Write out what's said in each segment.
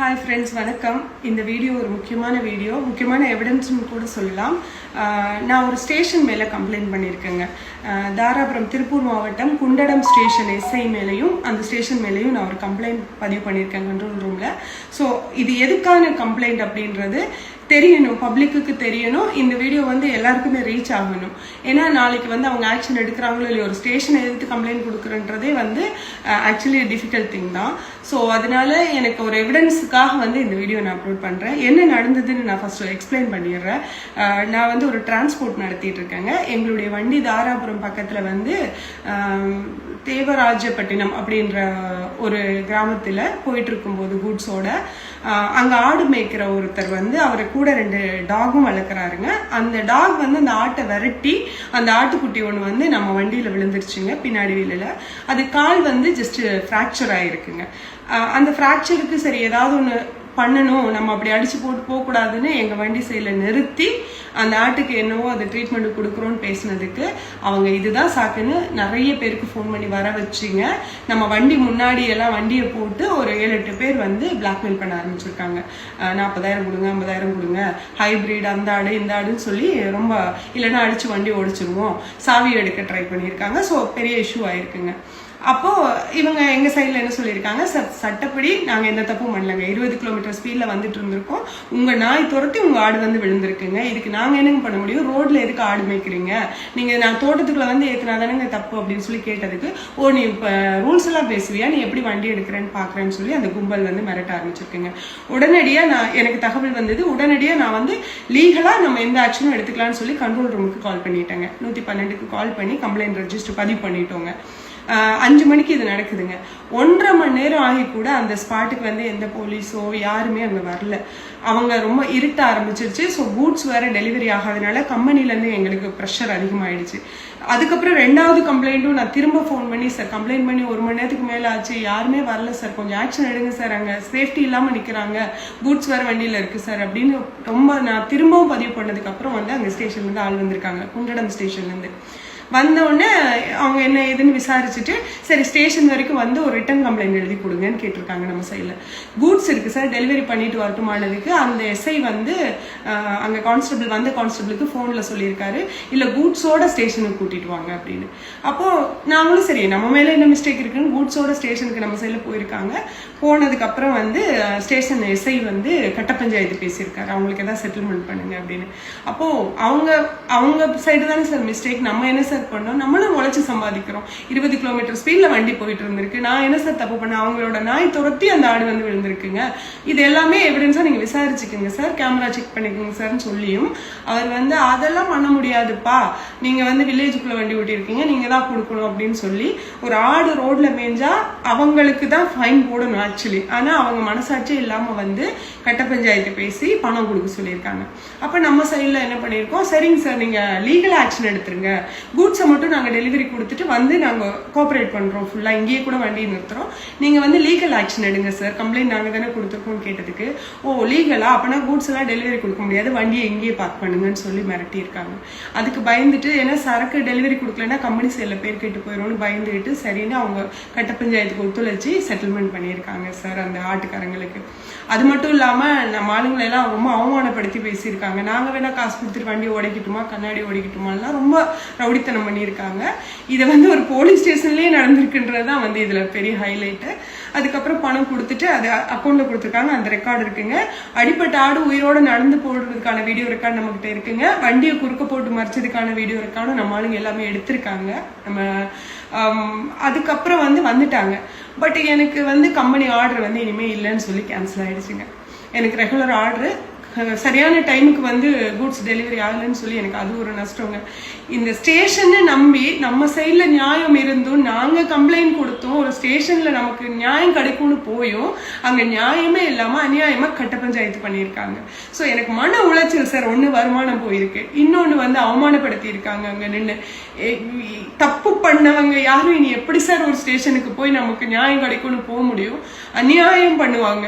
Hi friends வணக்கம். இந்த video ஒரு முக்கியமான வீடியோ. முக்கியமான எவிடன்ஸ்னு கூட சொல்லலாம். நான் ஒரு ஸ்டேஷன் மேலே கம்ப்ளைண்ட் பண்ணியிருக்கேங்க தாராபுரம் திருப்பூர் மாவட்டம் குண்டடம் ஸ்டேஷன் எஸ்ஐ மேலேயும் அந்த ஸ்டேஷன் மேலேயும் நான் ஒரு கம்ப்ளைண்ட் பதிவு பண்ணியிருக்கேன் கண்ட்ரோல் ரூமில் ஸோ இது எதுக்கான கம்ப்ளைண்ட் அப்படின்றது தெரியணும் பப்ளிக்குக்கு தெரியணும். இந்த வீடியோ வந்து எல்லாருக்குமே ரீச் ஆகணும். ஏன்னா நாளைக்கு வந்து அவங்க ஆக்ஷன் எடுக்கிறாங்களோ இல்லையோ ஒரு ஸ்டேஷனை எதிர்த்து கம்ப்ளைண்ட் கொடுக்குறன்றதே வந்து ஆக்சுவலி டிஃபிகல்ட் திங் தான். ஸோ அதனால எனக்கு ஒரு எவிடன்ஸுக்காக வந்து இந்த வீடியோ நான் அப்லோட் பண்ணுறேன் என்ன நடந்ததுன்னு நான் ஃபர்ஸ்ட் எக்ஸ்பிளைன் பண்ணிடுறேன். நான் வந்து ஒரு டிரான்ஸ்போர்ட் நடத்திட்டு இருக்கேங்க எங்களுடைய வண்டி தாராபுரம் பக்கத்தில் வந்து தேவராஜப்பட்டினம் அப்படின்ற ஒரு கிராமத்தில் போயிட்டு இருக்கும்போது கூட்ஸோட அங்கே ஆடு மேய்க்கிற ஒருத்தர் வந்து அவர் கூட ரெண்டு டாகும் வளர்க்குறாருங்க. அந்த டாக் வந்து அந்த ஆட்டை விரட்டி அந்த ஆட்டுக்குட்டி ஒன்று வந்து நம்ம வண்டியில் விழுந்துருச்சுங்க பின்னாடி வீலில். அது கால் வந்து ஜஸ்ட் ஃப்ராக்சர் ஆகிருக்குங்க அந்த ஃப்ராக்சருக்கு சரி ஏதாவது ஒன்று பண்ணணும் நம்ம அப்படி அடிச்சு போட்டு போகக்கூடாதுன்னு எங்கள் வண்டி சைடில் நிறுத்தி அந்த ஆட்டுக்கு என்னவோ அது ட்ரீட்மெண்ட் கொடுக்குறோன்னு பேசினதுக்கு அவங்க இதுதான் சாக்குன்னு நிறைய பேருக்கு ஃபோன் பண்ணி வர வச்சிங்க. நம்ம வண்டி முன்னாடி எல்லாம் வண்டியை போட்டு ஒரு ஏழு எட்டு பேர் வந்து பிளாக்மெயில் பண்ண ஆரம்பிச்சிருக்காங்க. நாற்பதாயிரம் கொடுங்க ஐம்பதாயிரம் கொடுங்க ஹைபிரிட் அந்த ஆடு இந்த ஆடுன்னு சொல்லி ரொம்ப இல்லைன்னா அடிச்சு வண்டி ஓடிச்சிருவோம். சாவி எடுக்க ட்ரை பண்ணியிருக்காங்க. ஸோ பெரிய இஷ்யூ ஆயிருக்குங்க. அப்போ இவங்க எங்கள் சைடில் என்ன சொல்லியிருக்காங்க? "ச- சட்டப்படி நாங்கள் எந்த தப்பும் பண்ணலங்க. இருபது கிலோமீட்டர் ஸ்பீடில் வந்துட்டு இருந்திருக்கோம். உங்கள் நாய் துரத்தி உங்கள் ஆடு வந்து விழுந்திருக்குங்க. இதுக்கு நாங்கள் என்னங்க பண்ண முடியும்? ரோட்ல எதுக்கு ஆடு மேய்க்கிறீங்க? நீங்கள் நான் தோட்டத்துக்குள்ளே வந்து ஏற்றினா தானேங்க தப்பு? அப்படின்னு சொல்லி கேட்டதுக்கு ஓ நீ இப்போ ரூல்ஸ் எல்லாம் பேசுவியா? நீ எப்படி வண்டி எடுக்கிறேன்னு பார்க்குறேன்னு சொல்லி அந்த கும்பல் வந்து மிரட்ட ஆரம்பிச்சிருக்குங்க. உடனடியாக நான் எனக்கு தகவல் வந்தது. உடனடியாக நான் வந்து லீகலாக நம்ம எந்த ஆக்ஷனும் எடுத்துக்கலாம்னு சொல்லி கண்ட்ரோல் ரூமுக்கு கால் பண்ணிட்டேங்க. நூற்றி பன்னெண்டுக்கு கால் பண்ணி கம்ப்ளைண்ட் ரெஜிஸ்டர் பதிவு பண்ணிட்டோங்க. அஞ்சு மணிக்கு இது நடக்குதுங்க. ஒன்றரை மணி நேரம் ஆகி கூட அந்த ஸ்பாட்டுக்கு வந்து எந்த போலீஸோ யாருமே அங்கே வரல. அவங்க ரொம்ப இருட்ட ஆரம்பிச்சிருச்சு. ஸோ கூட்ஸ் வேற டெலிவரி ஆகாதனால கம்பெனிலேருந்து எங்களுக்கு ப்ரெஷர் அதிகமாயிடுச்சு. அதுக்கப்புறம் ரெண்டாவது கம்ப்ளைண்ட்டும் நான் திரும்ப ஃபோன் பண்ணி சார் கம்ப்ளைண்ட் பண்ணி ஒரு மணி நேரத்துக்கு மேலே ஆச்சு. யாருமே வரல சார் கொஞ்சம் ஆக்ஷன் எடுங்க சார் அங்கே சேஃப்டி இல்லாமல் நிற்கிறாங்க கூட்ஸ் வேற வண்டியில் இருக்குது சார் அப்படின்னு ரொம்ப நான் திரும்பவும் பதிவு பண்ணதுக்கப்புறம் வந்து அங்கே ஸ்டேஷன்லேருந்து ஆள் வந்திருக்காங்க. குண்டடம் ஸ்டேஷன்லேருந்து வந்தவுடனே அவங்க என்ன ஏதுன்னு விசாரிச்சுட்டு சரி ஸ்டேஷன் வரைக்கும் வந்து ஒரு ரிட்டன் கம்ப்ளைண்ட் எழுதி கொடுங்கன்னு கேட்டிருக்காங்க நம்ம சைடில் கூட்ஸ் இருக்குது சார் டெலிவரி பண்ணிட்டு வரட்டுமானதுக்கு அந்த எஸ்ஐ வந்து அங்கே கான்ஸ்டபிள் வந்த கான்ஸ்டபிளுக்கு ஃபோனில் சொல்லியிருக்காரு. இல்லை கூட்ஸோட ஸ்டேஷனுக்கு கூட்டிட்டு வாங்க அப்படின்னு. அப்போது நாங்களும் சரி நம்ம மேலே என்ன மிஸ்டேக் இருக்குன்னு கூட்ஸோட ஸ்டேஷனுக்கு நம்ம சைடில் போயிருக்காங்க. போனதுக்கப்புறம் வந்து ஸ்டேஷன் எஸ்ஐ வந்து கட்ட பஞ்சாயத்து பேசியிருக்காரு. அவங்களுக்கு ஏதாவது செட்டில்மெண்ட் பண்ணுங்க அப்படின்னு. அப்போது அவங்க அவங்க சைடு தானே சார் மிஸ்டேக் நம்ம என்ன சார் பண்ணோம். நம்மளும் உழைச்சி சம்பாதிக்கிறோம். இருபது கிலோமீட்டர் ஸ்பீட்ல வண்டி போயிட்டு இருந்திருக்கு. நான் என்ன சார் தப்பு பண்ணேன்? அவங்களோட நாய் துரத்தி அந்த ஆடு வந்து விழுந்திருக்குங்க. இது எல்லாமே எவிடன்ஸா நீங்க விசாரிச்சுக்கோங்க சார். கேமரா செக் பண்ணிக்கோங்க சார்னு சொல்லியும் அவர் வந்து அதெல்லாம் பண்ண முடியாதுப்பா. நீங்க வந்து வில்லேஜுக்குள்ள வண்டி ஓட்டியிருக்கீங்க. நீங்க தான் கொடுக்கணும் அப்படின்னு சொல்லி ஒரு ஆடு ரோட்ல மேய்ஞ்சா அவங்களுக்கு தான் ஃபைன் போடணும் ஆக்சுவலி ஆனா அவங்க மனசாட்சி இல்லாம வந்து கட்ட பஞ்சாயத்து பேசி பணம் கொடுக்க சொல்லியிருக்காங்க. அப்ப நம்ம சைடுல என்ன பண்ணியிருக்கோம்? சரிங்க சார் நீங்க லீகல் ஆக்ஷன் எடுத்துருங்க. குட் கூட்ஸை மட்டும் நாங்கள் டெலிவரி கொடுத்துட்டு வந்து நாங்கள் கோஆப்ரேட் பண்ணுறோம் ஃபுல்லாக இங்கேயே கூட வண்டி நிறுத்துறோம். நீங்கள் வந்து லீகல் ஆக்ஷன் எடுங்க சார் கம்ப்ளைண்ட் நாங்கள் தானே கொடுத்துருக்கோம் கேட்டதுக்கு. ஓ லீகலா அப்போனா கூட்ஸ் எல்லாம் டெலிவரி கொடுக்க முடியாது. வண்டியை இங்கேயே பார்க் பண்ணுங்கன்னு சொல்லி மிரட்டியிருக்காங்க. அதுக்கு பயந்துட்டு ஏன்னா சரக்கு டெலிவரி கொடுக்கலன்னா கம்பெனி சைடில் பேர் கேட்டு போயிடும்னு பயந்துட்டு சரின்னு அவங்க கட்ட பஞ்சாயத்துக்கு ஒத்துழைச்சி செட்டில்மெண்ட் பண்ணியிருக்காங்க சார் அந்த ஆட்டுக்காரங்களுக்கு. அது மட்டும் இல்லாமல் நம்ம ஆளுங்களை எல்லாம் ரொம்ப அவமானப்படுத்தி பேசியிருக்காங்க. நாங்கள் வேணால் காசு கொடுத்துட்டு வண்டி உடைக்கட்டுமா கண்ணாடி உடைக்கட்டுமாலாம் ரொம்ப ரவுடித்தனம் பண்ணியிருக்காங்க. இதை வந்து ஒரு போலீஸ் ஸ்டேஷன்லேயே நடந்திருக்குன்றது தான் வந்து இதில் பெரிய ஹைலைட்டு அதுக்கப்புறம் பணம் கொடுத்துட்டு அது அக்கௌண்ட்டில் கொடுத்துருக்காங்க. அந்த ரெக்கார்டு இருக்குங்க. அடிப்பட்ட ஆடு உயிரோட நடந்து போடுறதுக்கான வீடியோ ரெக்கார்டு நம்மகிட்ட இருக்குங்க. வண்டியை குறுக்க போட்டு மறைச்சதுக்கான வீடியோ ரெக்கார்டும் நம்ம ஆளுங்க எல்லாமே எடுத்திருக்காங்க. நம்ம um, அதுக்கப்புறம் வந்து வந்துட்டாங்க. பட் எனக்கு வந்து கம்பெனி ஆர்டர் வந்து இனிமேல் இல்லைன்னு சொல்லி கேன்சல் ஆயிடுச்சுங்க. எனக்கு ரெகுலர் ஆர்டரு சரியான டைமுக்கு வந்து கூட்ஸ் டெலிவரி ஆகலைன்னு சொல்லி எனக்கு அது ஒரு நஷ்டங்க. இந்த ஸ்டேஷனை நம்பி நம்ம சைடில் நியாயம் இருந்தும் நாங்கள் கம்ப்ளைண்ட் கொடுத்தோம் ஒரு ஸ்டேஷனில் நமக்கு நியாயம் கிடைக்கும்னு போயும் அங்கே நியாயமே இல்லாமல் அநியாயமாக கட்ட பஞ்சாயத்து பண்ணியிருக்காங்க. ஸோ எனக்கு மன உளைச்சல் சார் ஒன்று வருமானம் போயிருக்கு. இன்னொன்று வந்து அவமானப்படுத்தி இருக்காங்க அங்கே நின்று தப்பு பண்ணவங்க யாரும் இனி எப்படி சார் ஒரு ஸ்டேஷனுக்கு போய் நமக்கு நியாயம் கிடைக்கும்னு போக முடியும்? அநியாயம் பண்ணுவாங்க.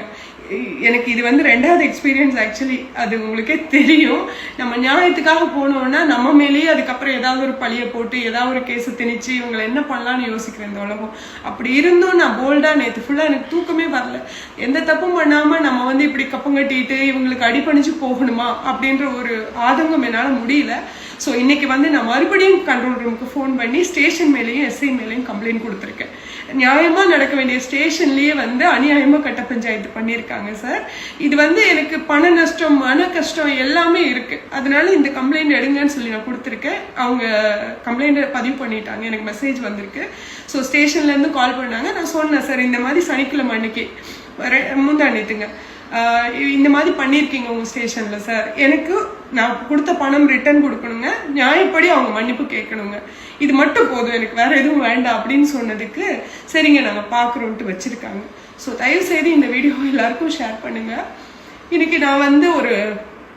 எனக்கு இது வந்து ரெண்டாவது எக்ஸ்பீரியன்ஸ் ஆக்சுவலி அது உங்களுக்கே தெரியும். நம்ம நியாயத்துக்காக போனோம்னா நம்ம மேலேயே அதுக்கப்புறம் ஏதாவது ஒரு பழியை போட்டு ஏதாவது ஒரு கேஸை திணிச்சு இவங்களை என்ன பண்ணலாம்னு யோசிக்கிறேன் இந்த உலகம். அப்படி இருந்தும் நான் போல்டாக நேற்று ஃபுல்லாக எனக்கு தூக்கமே வரல. எந்த தப்பும் பண்ணாமல் நம்ம வந்து இப்படி கப்பம் கட்டிட்டு இவங்களுக்கு அடிபணிச்சு போகணுமா அப்படின்ற ஒரு ஆதங்கம் என்னால் முடியல. ஸோ இன்னைக்கு வந்து நான் மறுபடியும் கண்ட்ரோல் ரூமுக்கு ஃபோன் பண்ணி ஸ்டேஷன் மேலேயும் எஸ்ஐ மேலேயும் கம்ப்ளைண்ட் கொடுத்துருக்கேன். நியாயமாக நடக்க வேண்டிய ஸ்டேஷன்லேயே வந்து அநியாயமாக கட்ட பஞ்சாயத்து பண்ணியிருக்காங்க சார் இது வந்து எனக்கு பண நஷ்டம் மன கஷ்டம் எல்லாமே இருக்குது அதனால இந்த கம்ப்ளைண்ட் எடுங்கன்னு சொல்லி நான் கொடுத்துருக்கேன். அவங்க கம்ப்ளைண்ட்டை பதிவு பண்ணிட்டாங்க. எனக்கு மெசேஜ் வந்திருக்கு. ஸோ ஸ்டேஷன்லேருந்து கால் பண்ணாங்க. நான் சொன்னேன் சார் இந்த மாதிரி சனிக்கிழமை அன்னைக்கு. வர முந்தானேத்துங்க இந்த மாதிரி பண்ணியிருக்கீங்க உங்கள் ஸ்டேஷனில் சார் எனக்கு நான் கொடுத்த பணம் ரிட்டர்ன் கொடுக்கணுங்க. நியாயப்படி அவங்க மன்னிப்பு கேட்கணுங்க. இது மட்டும் போதும். எனக்கு வேற எதுவும் வேண்டாம் அப்படின்னு சொன்னதுக்கு சரிங்க நாங்கள் பார்க்குறோன்ட்டு வச்சுருக்காங்க. ஸோ தயவு செய்து இந்த வீடியோ எல்லாருக்கும் ஷேர் பண்ணுங்கள் இன்னைக்கு நான் வந்து ஒரு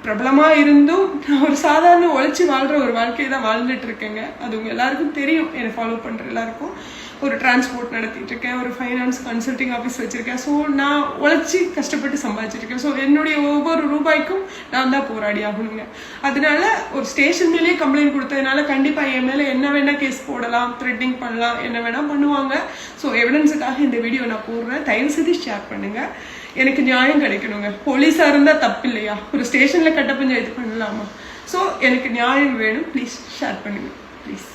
பிரபலமாக இருந்தும் நான் ஒரு சாதாரண உழைச்சி வாழ்கிற ஒரு வாழ்க்கையை தான் வாழ்ந்துட்டு இருக்கேங்க. அது உங்கள் எல்லாருக்கும் தெரியும். என்னை ஃபாலோ பண்ணுற எல்லாருக்கும். ஒரு டிரான்ஸ்போர்ட் நடத்திட்டு இருக்கேன் ஒரு ஃபைனான்ஸ் கன்சல்டிங் ஆஃபீஸ் வச்சிருக்கேன். ஸோ நான் உழைச்சி கஷ்டப்பட்டு சம்பாதிச்சிருக்கேன். ஸோ என்னுடைய ஒவ்வொரு ரூபாய்க்கும் நான் தான் போராடி ஆகணுங்க. அதனால ஒரு ஸ்டேஷன் மேலேயே கம்ப்ளைண்ட் கொடுத்ததுனால கண்டிப்பாக என் மேலே என்ன வேணா கேஸ் போடலாம் த்ரெட்டிங் பண்ணலாம் என்ன வேணா பண்ணுவாங்க. ஸோ எவிடன்ஸுக்காக இந்த வீடியோ நான் போடுறேன். தயவு செய்து ஷேர் பண்ணுங்க. எனக்கு நியாயம் கிடைக்கணுங்க. போலீஸாக இருந்தால் தப்பு இல்லையா ஒரு ஸ்டேஷனில் கட்ட பஞ்சாயத்து பண்ணலாமா? ஸோ எனக்கு நியாயம் வேணும். ப்ளீஸ் ஷேர் பண்ணுங்க. ப்ளீஸ்